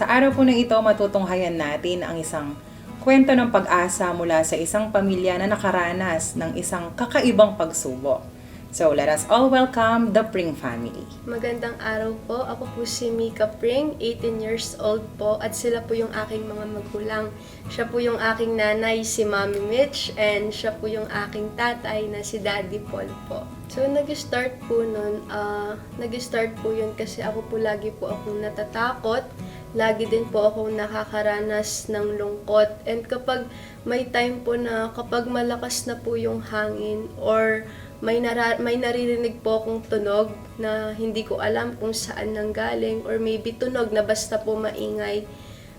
Sa araw po na ito, matutunghayan natin ang isang kwento ng pag-asa mula sa isang pamilya na nakaranas ng isang kakaibang pagsubok. So, let us all welcome the Pring family. Magandang araw po. Ako po si Mika Pring, 18 years old po at sila po yung aking mga magulang. Siya po yung aking nanay, si Mami Mitch, and siya po yung aking tatay na si Daddy Paul po. So, nag-start po nun, ah, nag-start po yun kasi ako po lagi po akong natatakot. Lagi din po akong nakakaranas ng lungkot. And kapag may time po na kapag malakas na po yung hangin or may, nara- may naririnig po akong tunog na hindi ko alam kung saan nanggaling or maybe tunog na basta po maingay.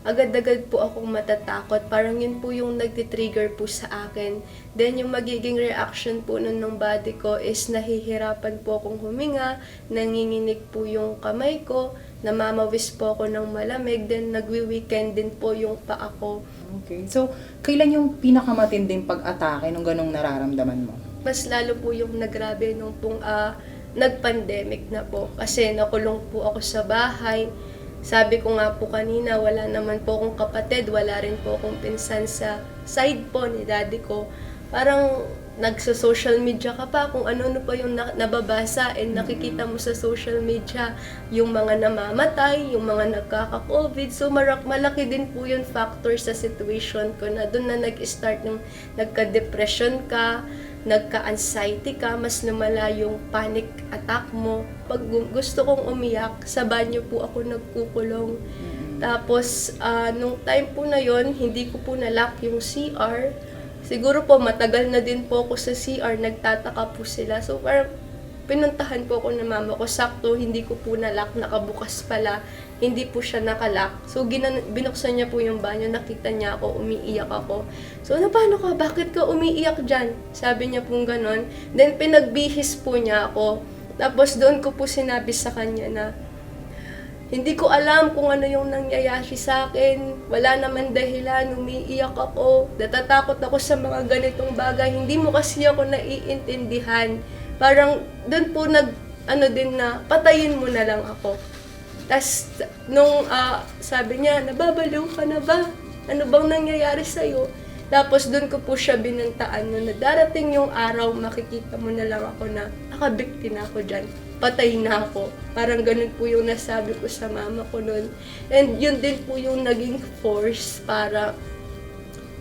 Agad-agad po akong matatakot. Parang yun po yung nagtitrigger po sa akin. Then yung magiging reaction po nun ng body ko is nahihirapan po akong huminga, nanginginig po yung kamay ko, namamawis po ako ng malamig, then nagwi-weekend din po yung paa ko. Okay. So, kailan yung pinakamatinding pag-atake nung ganong nararamdaman mo? mas lalo po yung nagrabe nung pong ah, nag-pandemic na po. Kasi nakulong po ako sa bahay. Sabi ko nga po kanina, wala naman po akong kapatid, wala rin po akong pinsan sa side po ni daddy ko. Parang nagsa-social media ka pa kung ano-ano pa yung na- nababasa and nakikita mo sa social media yung mga namamatay, yung mga nagkaka-COVID. So marak malaki din po yung factor sa situation ko na doon na nag-start ng nagka-depression ka, nagka-anxiety ka, mas lumala yung panic attack mo. Pag gu- gusto kong umiyak, sa banyo po ako nagkukulong. Tapos, ah, nung time po na yon hindi ko po nalock yung CR. Siguro po, matagal na din po ako sa CR, nagtataka po sila. So, parang pinuntahan po ako ng mama ko. Sakto, hindi ko po nalock, nakabukas pala. Hindi po siya nakalock. So, ginan- binuksan niya po yung banyo, nakita niya ako, umiiyak ako. So, ano, paano ka? Bakit ka umiiyak dyan? Sabi niya pong ganon. Then, pinagbihis po niya ako. Tapos, doon ko po sinabi sa kanya na, hindi ko alam kung ano yung nangyayari sa akin. Wala naman dahilan, umiiyak ako. Natatakot ako sa mga ganitong bagay. Hindi mo kasi ako naiintindihan. Parang doon po nag, ano din na, patayin mo na lang ako. Tapos, nung ah, sabi niya, nababaliw ka na ba? Ano bang nangyayari sa'yo? Tapos doon ko po siya binantaan no, na darating yung araw, makikita mo na lang ako na nakabikti na ako dyan. Patay na ako. Parang ganun po yung nasabi ko sa mama ko noon. And yun din po yung naging force para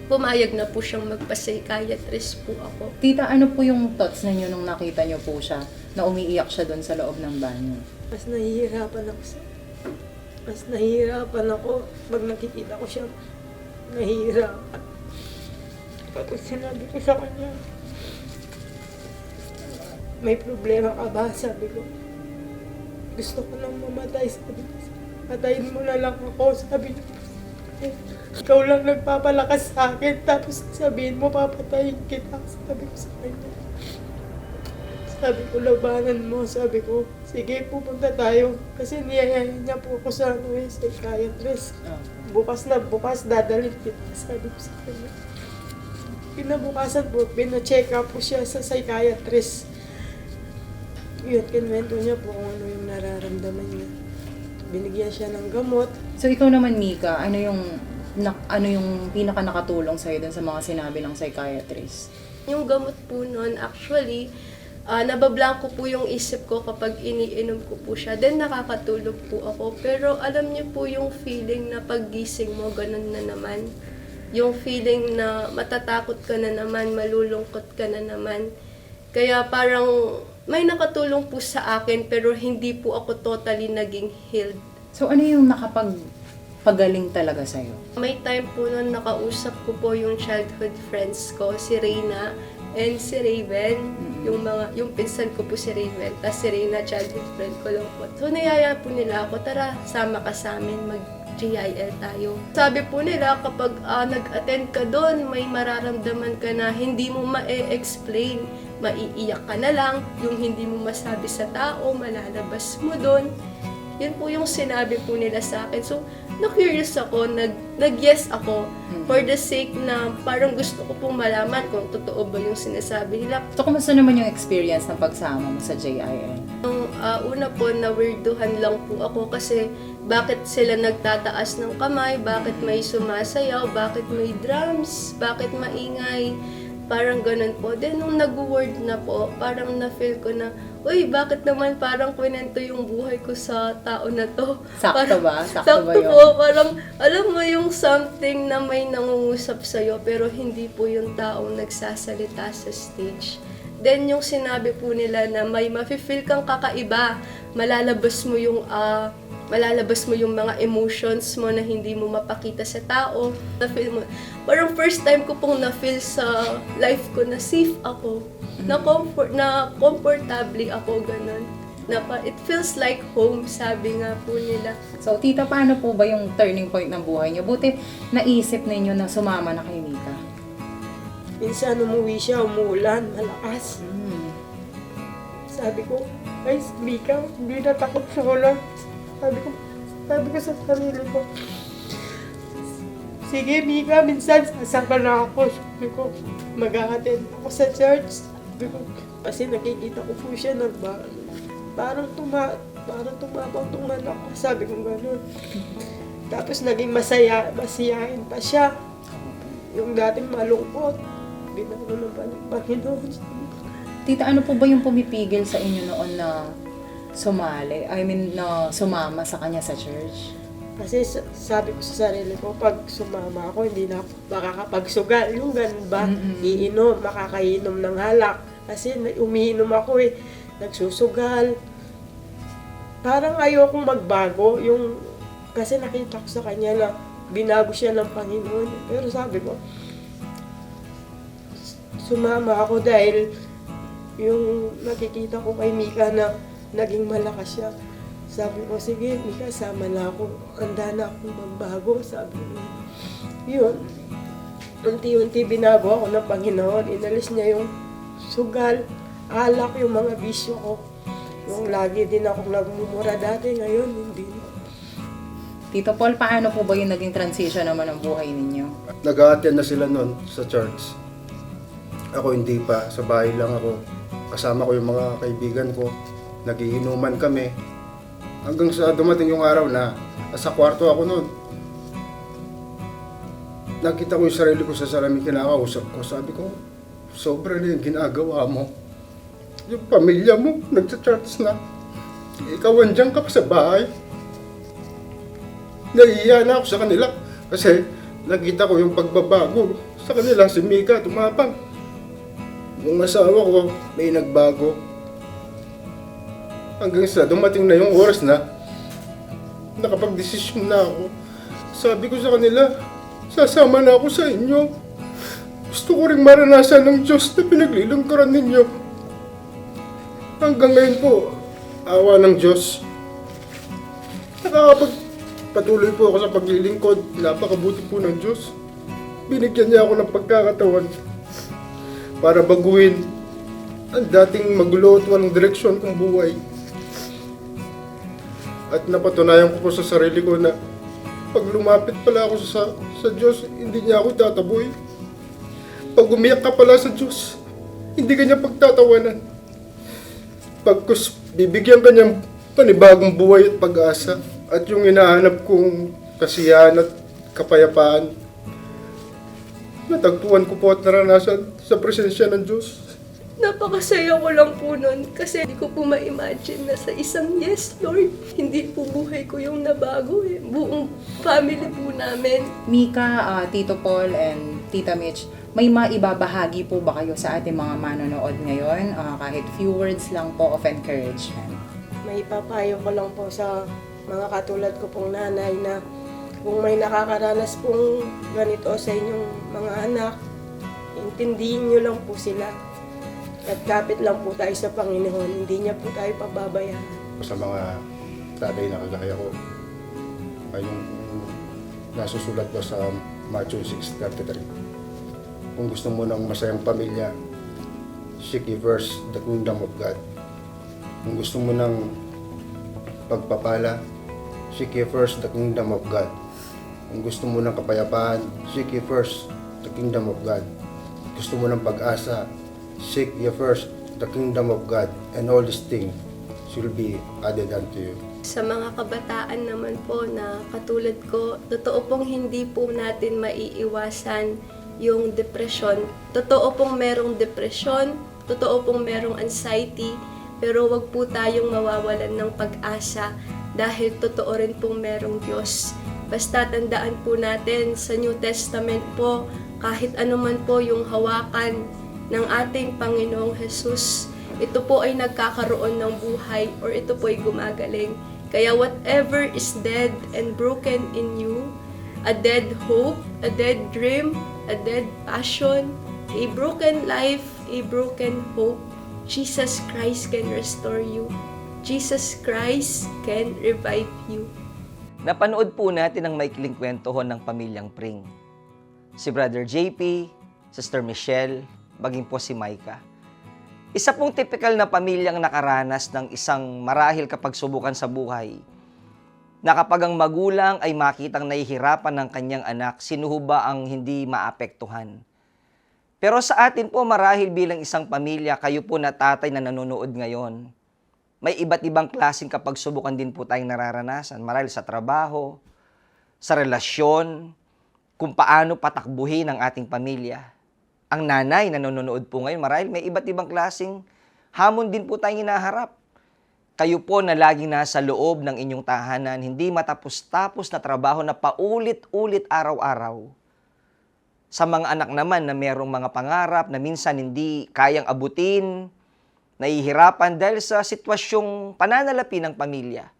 pumayag na po siyang magpa-psychiatrist po ako. Tita, ano po yung thoughts ninyo nung nakita niyo po siya na umiiyak siya doon sa loob ng banyo? Mas nahihirapan ako sa... Mas nahihirapan ako pag nakikita ko siya. Nahihirapan. Tapos sinabi ko sa kanya, may problema ka ba? Sabi ko, gusto ko nang mamatay. Sabi ko, patayin mo na lang ako. Sabi niya, ikaw lang nagpapalakas sa akin. Tapos sabihin mo, papatayin kita. Sabi ko sa kanya. Sabi ko, labanan mo. Sabi ko, sige, pupunta tayo. Kasi niyayayan niya po ako sa ano eh, psychiatrist. Bukas na bukas, dadalhin kita. Sabi ko sa kanya. Kinabukasan po, pina-check up po siya sa psychiatrist. Yun, kinwento niya po kung ano yung nararamdaman niya. Binigyan siya ng gamot. So, ikaw naman, Mika, ano yung na, ano yung pinaka nakatulong sa'yo dun sa mga sinabi ng psychiatrist? Yung gamot po noon, actually, ah nabablanko po yung isip ko kapag iniinom ko po siya. Then nakakatulog po ako. Pero alam niyo po yung feeling na paggising mo, ganun na naman. Yung feeling na matatakot ka na naman, malulungkot ka na naman. Kaya parang may nakatulong po sa akin pero hindi po ako totally naging healed. So, ano yung nakapagpagaling talaga sa'yo? May time po noon nakausap ko po yung childhood friends ko, si Reina and si Raven. Yung mga, yung pinsan ko po si Raven, tapos si Reina, childhood friend ko lang po. So, niyaya po nila ako, tara, sama ka sa amin, mag GIL tayo. Sabi po nila, kapag ah, nag-attend ka doon, may mararamdaman ka na hindi mo ma-explain. Maiiyak ka na lang, yung hindi mo masabi sa tao, malalabas mo doon. Yun po yung sinabi po nila sa akin. So, na-curious ako, nag, nag-yes ako for the sake na parang gusto ko pong malaman kung totoo ba yung sinasabi nila. So, kumusta naman yung experience ng pagsama mo sa JIN? Nung ah, una po, na-weirduhan lang po ako kasi bakit sila nagtataas ng kamay, bakit may sumasayaw, bakit may drums, bakit maingay. Parang ganun po. Then nung nag-word na po, parang na-feel ko na, uy, bakit naman parang kwento yung buhay ko sa tao na to? Sakto Parang- ba? Sakto ba yun? po. Parang, alam mo yung something na may nangungusap sa'yo, pero hindi po yung taong nagsasalita sa stage. Then, yung sinabi po nila na may mafe-feel kang kakaiba, malalabas mo yung, ah, malalabas mo yung mga emotions mo na hindi mo mapakita sa tao. Na-feel mo. Parang first time ko pong na-feel sa life ko na safe ako. Na, comfort, na comfortably ako, ganun. Na pa, it feels like home, sabi nga po nila. So, tita, paano po ba yung turning point ng buhay niyo? Buti naisip ninyo na sumama na kay Mika. Minsan umuwi siya, umuulan, malakas. Mm. Sabi ko, ay, Mika, hindi na takot sa ulan. Sabi ko, sabi ko sa sarili ko, Sige, Mika, minsan sasaka na ako. Sabi ko, mag-a-attend ako sa church. Sabi ko, kasi nakikita ko po siya nag parang tuma parang tumabang tong anak ko. Sabi ko gano'n. Tapos naging masaya, masiyahin pa siya. Yung dating malungkot, binago ng Panginoon. Tita, ano po ba yung pumipigil sa inyo noon na sumali? I mean, na sumama sa kanya sa church? Kasi sa- sabi ko sa sarili ko, pag sumama ako, hindi na makakapagsugal. Yung ganun ba? Mm-mm. Iinom, makakainom ng halak. Kasi umiinom ako eh. Nagsusugal. Parang ayokong magbago. Yung, kasi nakita ko sa kanya na binago siya ng Panginoon. Pero sabi ko, sumama ako dahil yung nakikita ko kay Mika na naging malakas siya. Sabi ko, sige, Mika, sama na ako. Handa na akong magbago. Sabi ko, yun. Unti-unti binago ako ng Panginoon. Inalis niya yung sugal, alak, yung mga bisyo ko. Yung lagi din akong nagmumura dati, ngayon hindi na. Tito Paul, paano po ba yung naging transition naman ng buhay ninyo? nag na sila noon sa church. Ako hindi pa, sa bahay lang ako. Kasama ko yung mga kaibigan ko. Nagiinuman kami. Hanggang sa dumating yung araw na nasa kwarto ako noon. Nakita ko yung sarili ko sa salamin kinakausap ko. Sabi ko, sobra na yung ginagawa mo. Yung pamilya mo, nagsa-church na. Ikaw andyan ka pa sa bahay. Nahihiya na ako sa kanila kasi nakita ko yung pagbabago sa kanila. Si Mika tumapang. Yung asawa ko may nagbago. Hanggang sa dumating na yung oras na nakapag-desisyon na ako. Sabi ko sa kanila, sasama na ako sa inyo. Gusto ko rin maranasan ng Diyos na pinaglilingkuran ninyo. Hanggang ngayon po, awa ng Diyos, nakakapag patuloy po ako sa paglilingkod. Napakabuti po ng Diyos. Binigyan niya ako ng pagkakatawan para baguhin ang dating magulo at walang direksyon kong buhay. At napatunayan ko po sa sarili ko na pag lumapit pala ako sa, sa Diyos, hindi niya ako tataboy. Pag umiyak ka pala sa Diyos, hindi ka niya pagtatawanan. Pagkus bibigyan ka niyang panibagong buhay at pag-asa at yung hinahanap kong kasiyahan at kapayapaan natagpuan ko po at naranasan sa presensya ng Diyos. Napakasaya ko lang po nun kasi hindi ko po ma-imagine na sa isang yes, Lord, hindi po buhay ko yung nabago eh. Buong family po namin. Mika, ah, Tito Paul, and Tita Mitch, may maibabahagi po ba kayo sa ating mga manonood ngayon? Ah, kahit few words lang po of encouragement. May papayo ko lang po sa mga katulad ko pong nanay na kung may nakakaranas pong ganito sa inyong mga anak, intindihin nyo lang po sila. At kapit lang po tayo sa Panginoon, hindi niya po tayo pababayaan. Sa mga tatay na kagaya ko, ay yung nasusulat ko sa Matthew 6.33. Kung gusto mo ng masayang pamilya, seek ye first the kingdom of God. Kung gusto mo ng pagpapala, seek ye first the kingdom of God. Kung gusto mo ng kapayapaan, seek ye first the kingdom of God. Gusto mo ng pag-asa, seek ye first the kingdom of God and all these things shall be added unto you. Sa mga kabataan naman po na katulad ko, totoo pong hindi po natin maiiwasan yung depression. Totoo pong merong depression, totoo pong merong anxiety, pero wag po tayong mawawalan ng pag-asa dahil totoo rin pong merong Diyos. Basta tandaan po natin sa New Testament po, kahit anuman po yung hawakan ng ating Panginoong Jesus, ito po ay nagkakaroon ng buhay or ito po ay gumagaling. Kaya whatever is dead and broken in you, a dead hope, a dead dream, a dead passion, a broken life, a broken hope, Jesus Christ can restore you. Jesus Christ can revive you. Napanood po natin ang maikling kwentuhon ng pamilyang Pring. Si Brother JP, Sister Michelle, maging po si Micah. Isa pong typical na pamilyang nakaranas ng isang marahil kapag subukan sa buhay na kapag ang magulang ay makitang nahihirapan ng kanyang anak, sinuho ba ang hindi maapektuhan? Pero sa atin po marahil bilang isang pamilya, kayo po na tatay na nanonood ngayon, may iba't ibang klaseng kapag subukan din po tayong nararanasan. Marahil sa trabaho, sa relasyon, kung paano patakbuhin ang ating pamilya. Ang nanay na nanonood po ngayon, marahil may iba't ibang klaseng hamon din po tayong hinaharap. Kayo po na laging nasa loob ng inyong tahanan, hindi matapos-tapos na trabaho na paulit-ulit araw-araw. Sa mga anak naman na mayroong mga pangarap na minsan hindi kayang abutin, nahihirapan dahil sa sitwasyong pananalapi ng pamilya.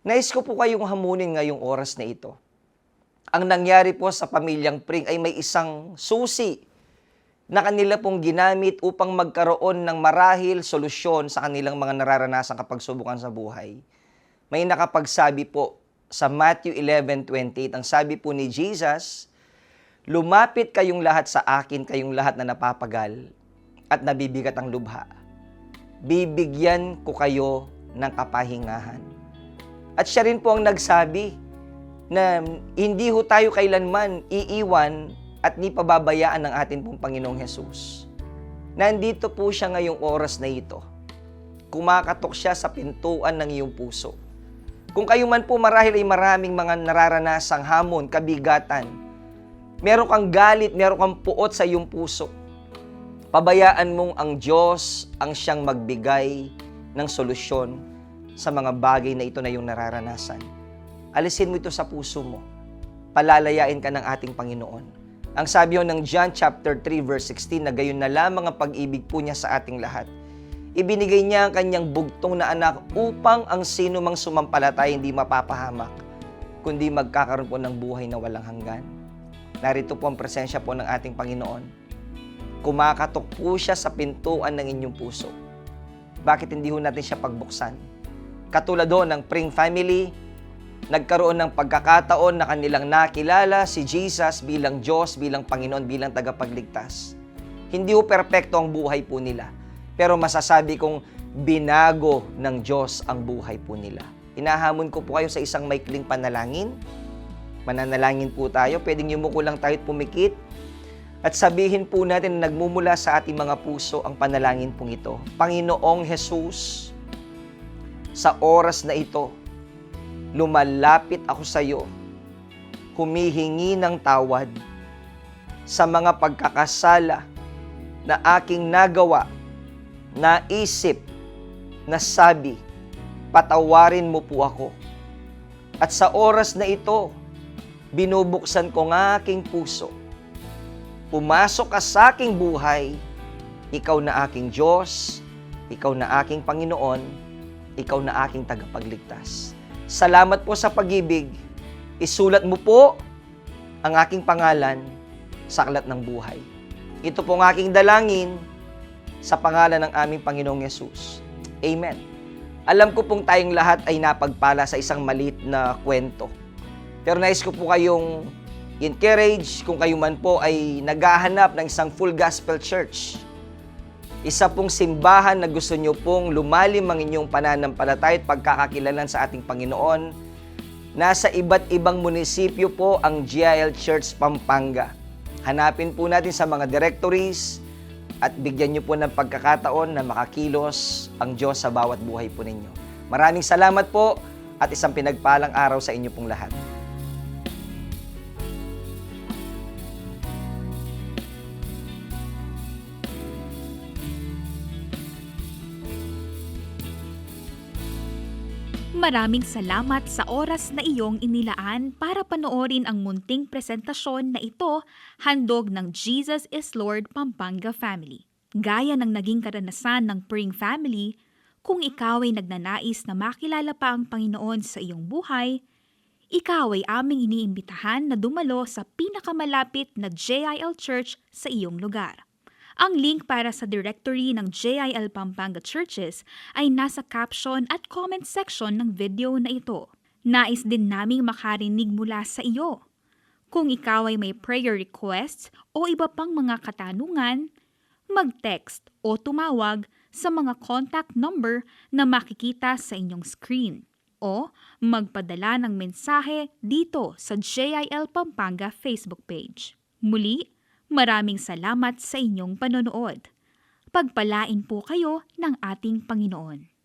Nais ko po kayong hamunin ngayong oras na ito. Ang nangyari po sa pamilyang Pring ay may isang susi na kanila pong ginamit upang magkaroon ng marahil solusyon sa kanilang mga nararanasang kapagsubukan sa buhay. May nakapagsabi po sa Matthew 11:28, ang sabi po ni Jesus, Lumapit kayong lahat sa akin, kayong lahat na napapagal at nabibigat ang lubha. Bibigyan ko kayo ng kapahingahan. At siya rin po ang nagsabi na hindi ho tayo kailanman iiwan at ni pababayaan ng atin pong Panginoong Hesus. Nandito po siya ngayong oras na ito. Kumakatok siya sa pintuan ng iyong puso. Kung kayo man po marahil ay maraming mga nararanasang hamon, kabigatan, meron kang galit, meron kang puot sa iyong puso, pabayaan mong ang Diyos ang siyang magbigay ng solusyon sa mga bagay na ito na iyong nararanasan. Alisin mo ito sa puso mo. Palalayain ka ng ating Panginoon. Ang sabi ng John chapter 3 verse 16 na gayon na lamang ang pag-ibig po niya sa ating lahat. Ibinigay niya ang kanyang bugtong na anak upang ang sino mang sumampalatay hindi mapapahamak, kundi magkakaroon po ng buhay na walang hanggan. Narito po ang presensya po ng ating Panginoon. Kumakatok po siya sa pintuan ng inyong puso. Bakit hindi ho natin siya pagbuksan? Katulad ho ng Pring family, nagkaroon ng pagkakataon na kanilang nakilala si Jesus bilang Diyos, bilang Panginoon, bilang tagapagligtas. Hindi ho perpekto ang buhay po nila. Pero masasabi kong binago ng Diyos ang buhay po nila. Inahamon ko po kayo sa isang maikling panalangin Mananalangin po tayo. Pwedeng yumuko lang tayo at pumikit. At sabihin po natin na nagmumula sa ating mga puso ang panalangin pong ito. Panginoong Jesus, sa oras na ito, lumalapit ako sa iyo, humihingi ng tawad sa mga pagkakasala na aking nagawa, naisip, nasabi, patawarin mo po ako. At sa oras na ito, binubuksan ko ng aking puso. Pumasok ka sa aking buhay, ikaw na aking Diyos, ikaw na aking Panginoon, ikaw na aking tagapagligtas. Salamat po sa pag-ibig. Isulat mo po ang aking pangalan sa aklat ng buhay. Ito po ang aking dalangin sa pangalan ng aming Panginoong Yesus. Amen. Alam ko pong tayong lahat ay napagpala sa isang malit na kwento. Pero nais ko po kayong encourage kung kayo man po ay naghahanap ng isang full gospel church. Isa pong simbahan na gusto nyo pong lumalim ang inyong pananampalataya at pagkakakilalan sa ating Panginoon. Nasa iba't ibang munisipyo po ang GIL Church Pampanga. Hanapin po natin sa mga directories at bigyan niyo po ng pagkakataon na makakilos ang Diyos sa bawat buhay po ninyo. Maraming salamat po at isang pinagpalang araw sa inyo pong lahat. Maraming salamat sa oras na iyong inilaan para panoorin ang munting presentasyon na ito handog ng Jesus is Lord Pampanga Family. Gaya ng naging karanasan ng Pring Family, kung ikaw ay nagnanais na makilala pa ang Panginoon sa iyong buhay, ikaw ay aming iniimbitahan na dumalo sa pinakamalapit na JIL Church sa iyong lugar. Ang link para sa directory ng JIL Pampanga Churches ay nasa caption at comment section ng video na ito. Nais din naming makarinig mula sa iyo. Kung ikaw ay may prayer requests o iba pang mga katanungan, mag-text o tumawag sa mga contact number na makikita sa inyong screen o magpadala ng mensahe dito sa JIL Pampanga Facebook page. Muli, maraming salamat sa inyong panonood. Pagpalain po kayo ng ating Panginoon.